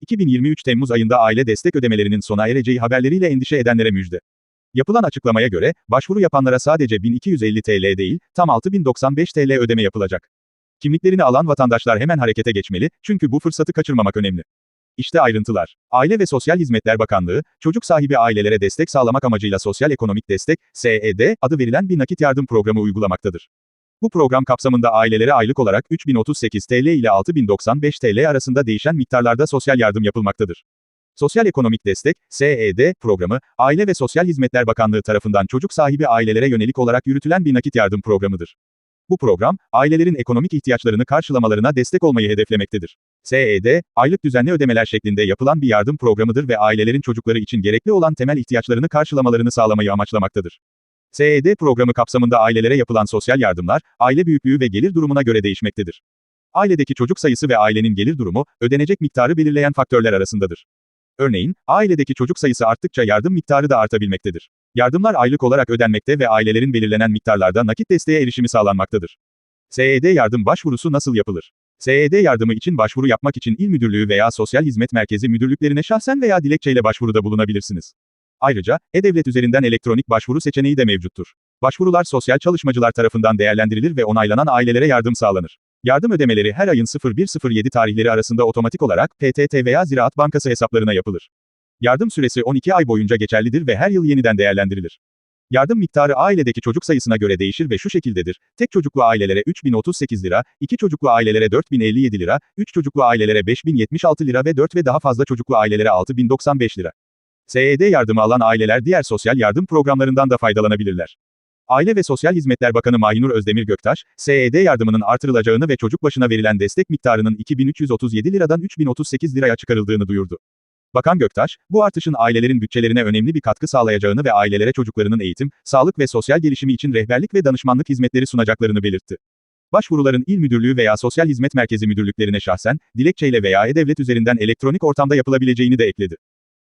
2023 Temmuz ayında aile destek ödemelerinin sona ereceği haberleriyle endişe edenlere müjde. Yapılan açıklamaya göre, başvuru yapanlara sadece 1250 TL değil, tam 6095 TL ödeme yapılacak. Kimliklerini alan vatandaşlar hemen harekete geçmeli, çünkü bu fırsatı kaçırmamak önemli. İşte ayrıntılar. Aile ve Sosyal Hizmetler Bakanlığı, çocuk sahibi ailelere destek sağlamak amacıyla Sosyal Ekonomik Destek, SED, adı verilen bir nakit yardım programı uygulamaktadır. Bu program kapsamında ailelere aylık olarak 3038 TL ile 6095 TL arasında değişen miktarlarda sosyal yardım yapılmaktadır. Sosyal Ekonomik Destek, SED, programı, Aile ve Sosyal Hizmetler Bakanlığı tarafından çocuk sahibi ailelere yönelik olarak yürütülen bir nakit yardım programıdır. Bu program, ailelerin ekonomik ihtiyaçlarını karşılamalarına destek olmayı hedeflemektedir. SED, aylık düzenli ödemeler şeklinde yapılan bir yardım programıdır ve ailelerin çocukları için gerekli olan temel ihtiyaçlarını karşılamalarını sağlamayı amaçlamaktadır. SED programı kapsamında ailelere yapılan sosyal yardımlar, aile büyüklüğü ve gelir durumuna göre değişmektedir. Ailedeki çocuk sayısı ve ailenin gelir durumu, ödenecek miktarı belirleyen faktörler arasındadır. Örneğin, ailedeki çocuk sayısı arttıkça yardım miktarı da artabilmektedir. Yardımlar aylık olarak ödenmekte ve ailelerin belirlenen miktarlarda nakit desteğe erişimi sağlanmaktadır. SED yardım başvurusu nasıl yapılır? SED yardımı için başvuru yapmak için İl Müdürlüğü veya Sosyal Hizmet Merkezi müdürlüklerine şahsen veya dilekçeyle başvuruda bulunabilirsiniz. Ayrıca, E-Devlet üzerinden elektronik başvuru seçeneği de mevcuttur. Başvurular sosyal çalışmacılar tarafından değerlendirilir ve onaylanan ailelere yardım sağlanır. Yardım ödemeleri her ayın 0107 tarihleri arasında otomatik olarak PTT veya Ziraat Bankası hesaplarına yapılır. Yardım süresi 12 ay boyunca geçerlidir ve her yıl yeniden değerlendirilir. Yardım miktarı ailedeki çocuk sayısına göre değişir ve şu şekildedir. Tek çocuklu ailelere 3038 lira, iki çocuklu ailelere 4057 lira, üç çocuklu ailelere 5076 lira ve 4 ve daha fazla çocuklu ailelere 6095 lira. SED yardımı alan aileler diğer sosyal yardım programlarından da faydalanabilirler. Aile ve Sosyal Hizmetler Bakanı Mahinur Özdemir Göktaş, SED yardımının artırılacağını ve çocuk başına verilen destek miktarının 2337 liradan 3038 liraya çıkarıldığını duyurdu. Bakan Göktaş, bu artışın ailelerin bütçelerine önemli bir katkı sağlayacağını ve ailelere çocuklarının eğitim, sağlık ve sosyal gelişimi için rehberlik ve danışmanlık hizmetleri sunacaklarını belirtti. Başvuruların il müdürlüğü veya sosyal hizmet merkezi müdürlüklerine şahsen, dilekçeyle veya e-devlet üzerinden elektronik ortamda yapılabileceğini de ekledi.